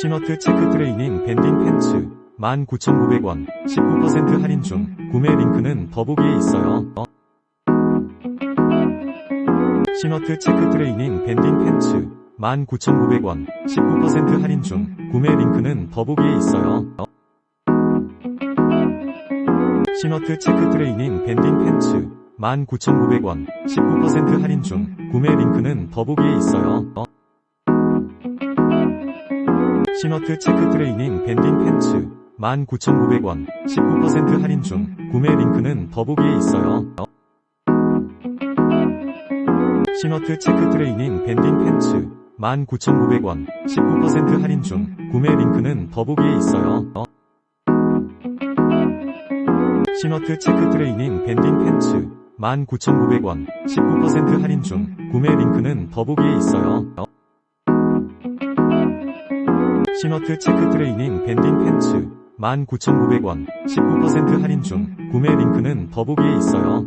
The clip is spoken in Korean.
시너트 체크 트레이닝 밴딩 팬츠 19,900원 19% 할인 중 구매 링크는 더보기에 있어요. 시너트 체크 트레이닝 밴딩 팬츠 19,900원 19% 할인 중 구매 링크는 더보기에 있어요. 시너트 체크 트레이닝 밴딩 팬츠 19,900원 19% 할인 중 구매 링크는 더보기에 있어요. 시너트 체크 트레이닝 밴딩 팬츠 19,900원 19% 할인 중 구매 링크는 더보기에 있어요. 시너트 체크 트레이닝 밴딩 팬츠 19,900원 19% 할인 중 구매 링크는 더보기에 있어요. 시너트 체크 트레이닝 밴딩 팬츠 19,900원 19% 할인 중 구매 링크는 더보기에 있어요. 시너트 체크 트레이닝 밴딩 팬츠 19,900원 19% 할인 중 구매 링크는 더보기에 있어요.